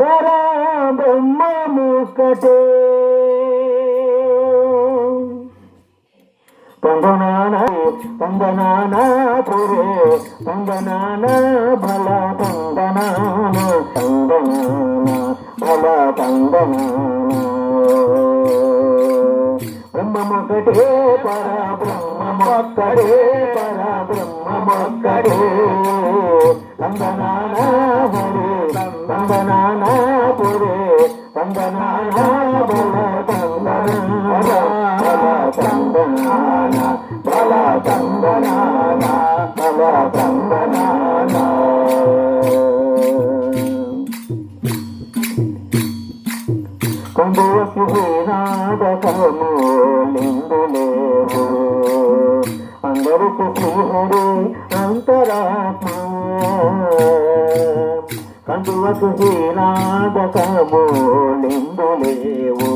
పరా బ్రహ్మ ముక్కటే పొందనాన పొందనాన పురే పొందనాన బల పొందనాన పొందనాన బల పొందనాన బ్రహ్మమొక్కటే పర బ్రహ్మమొక్కడే పర బ్రహ్మమొక్కడే పొందనాన వందనానా పురే వందనానా బల తందనానా బల తందనానా బల తందనానా కొండవ శివనాదము లింగులేవు అందరికి శ్రీహరి అంతరాత్మ కటువకు హీరాటకము నిందులేవు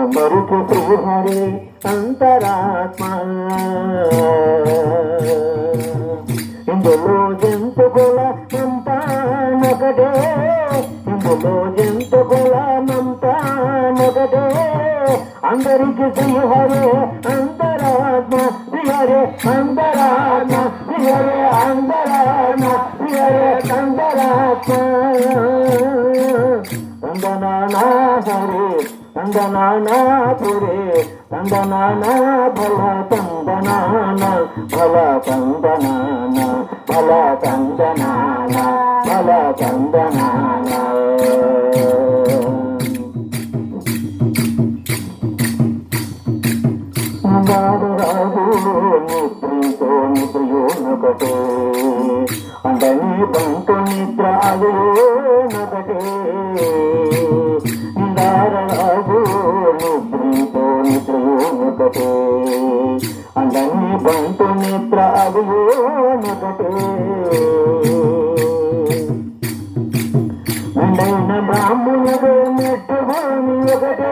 అందరికి శ్రీహరి అంతరాత్మ. ఇందులో జంతుకుల అంతా నగడే ఇందులో జంతుకుల అంతా నగడే అందరికి శ్రీహరే అంతరాత్మ. శ్రీహరే అంతర తందనానా హరే తందనానా పురే తందనానా బల తందనాన బల తందనాన బల తందనాన బల తందనాన నాడు రాదు నిద్రతో నిద్రయోనొకటే అందని బంటు నిద్ర అదేనొకటే నిందారాదు ఒకటే అందని బంటు మిత్ర అది ఒకటే అండైన బ్రాహ్మణుడు మెట్టు భూమి ఒకటే.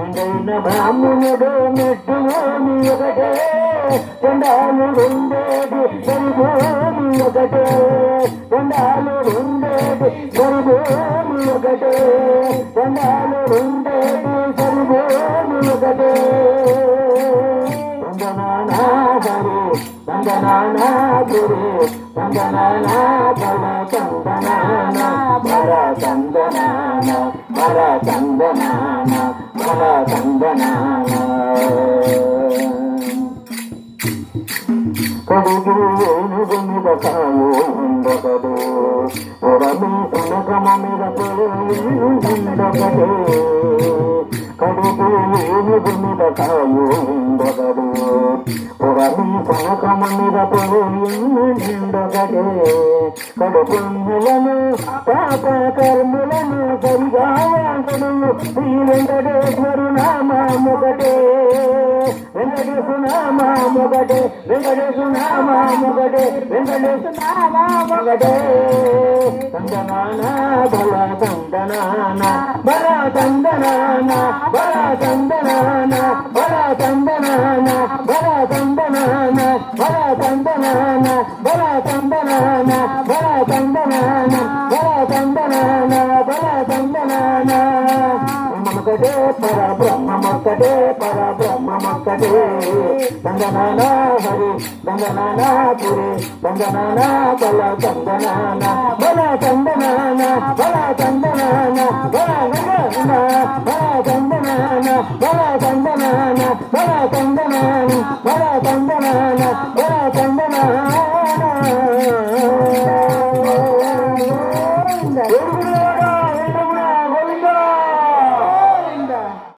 అండైన బ్రాహ్మణుడు మెట్టు భూమి ఒకటే. ఉండాలి ఉండేది ఒకటే. ఉండాలి ఒకటే పొందాలు రెండేది సరిపోలు ఒకటే వందనానా హరి వందనానా గురి వందనానా భవ చందనానా భర చందనానా భర చందనానా భర చందనానా కొడుకు ఏనుగు నిలకాయో ఉండకదు ఉరమించిన క్రమమిరకడు ఉండకదు కడుపు మీద కాయు ఉండకదు ఉరమించిన క్రమమిరకడు ఉండకదే కడుపులను పాప కర్ములను సరిగా వాసను శ్రీ వెంకటేశ్వరు నామముకటే నామొకటే వెంకటేశ్వర నామొకటే వెంకటేశ్వర నామొకటే వెంకటేశ్వర నామొకటే తందనాన బల తందనాన బల తందనాన బల తందనాన బల తందనాన బల తందనాన బల తందనాన బల తందనాన బల తందనాన బల తందనాన బల తందనాన మొక్కడే పర బ్రహ్మ పరబ్రహ్మం పర బ్రహ్మ ఒక్కడే గంగనానా హరి గంగనానా పురి గంగనానా బల గంగనానా బల గంగనానా బల గంగనానా బల గంగనా బల గంగనానా బల గంగనానా బల గంగనానా బల గంగనానా బల గంగనానా